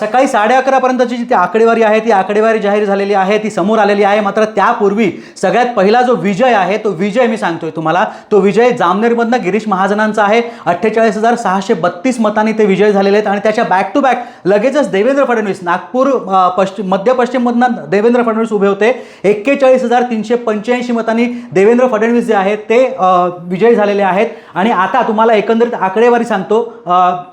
सकाळी साडे अकरापर्यंतची जी ती आकडेवारी आहे ती आकडेवारी जाहीर झालेली आहे ती समोर आलेली आहे. मात्र त्यापूर्वी सगळ्यात पहिला जो विजय आहे तो विजय मी सांगतोय तुम्हाला. तो विजय जामनेरमधनं गिरीश महाजनांचा आहे. अठ्ठेचाळीस हजार सहाशे बत्तीस मतांनी ते विजय झालेले आहेत. आणि त्याच्या बॅक टू बॅक लगेचच देवेंद्र फडणवीस नागपूर पश्चिम मध्य पश्चिममधनं देवेंद्र फडणवीस उभे होते. एक्केचाळीस हजार तीनशे पंच्याऐंशी मतांनी देवेंद्र फडणवीस जे आहेत ते विजयी झालेले आहेत. आणि आता तुम्हाला एकंदरीत आकडेवारी सांगतो.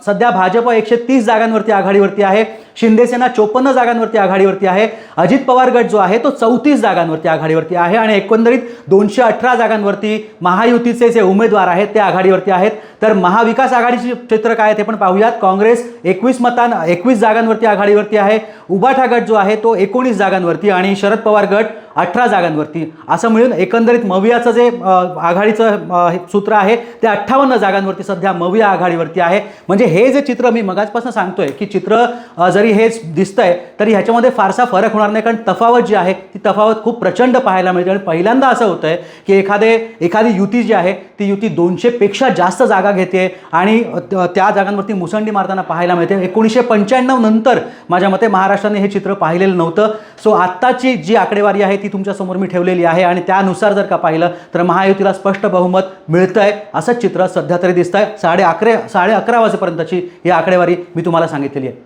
सध्या भाजप एकशे तीस जागांवरती आघाडीवरती आहे. शिंदेसेना चोपन्न जागांवरती आघाडीवरती आहे. अजित पवार गट जो आहे तो चौतीस जागांवरती आघाडीवरती आहे आणि एकंदरीत दोनशे अठरा जागांवरती महायुतीचे जे उमेदवार आहेत ते आघाडीवरती आहेत. तर महाविकास आघाडीचे चित्र काय आहे ते पण पाहूयात. काँग्रेस एकवीस मतां एकवीस जागांवरती आघाडीवरती आहे. उबाठा गट जो आहे तो एकोणीस जागांवरती आणि शरद पवार गट अठरा जागांवरती. असं मिळून एकंदरीत मवियाचं जे आघाडीचं हे सूत्र आहे ते अठ्ठावन्न जागांवरती सध्या मविया आघाडीवरती आहे. म्हणजे हे जे चित्र मी मगाचपासून सांगतोय की चित्र जरी हेच दिसतंय तरी ह्याच्यामध्ये फारसा फरक होणार नाही कारण तफावत जी आहे ती तफावत खूप प्रचंड पाहायला मिळते. आणि पहिल्यांदा असं होतं आहे की एखादे एखादी युती जी आहे ती युती दोनशेपेक्षा जास्त जागा घेते आणि त्या जागांवरती मुसंडी मारताना पाहायला मिळते. एकोणीसशे पंच्याण्णव नंतर माझ्या मते महाराष्ट्राने हे चित्र पाहिलेलं नव्हतं. सो आत्ताची जी आकडेवारी आहे ती तुमच्यासमोर मी ठेवलेली आहे आणि त्यानुसार जर का पाहिलं तर महायुतीला स्पष्ट बहुमत मिळतं आहे असंच चित्र सध्या तरी दिसतंय. साडे अकरा साडे अकरा वाजेपर्यंतची ही आकडेवारी मी तुम्हाला सांगितलेली आहे.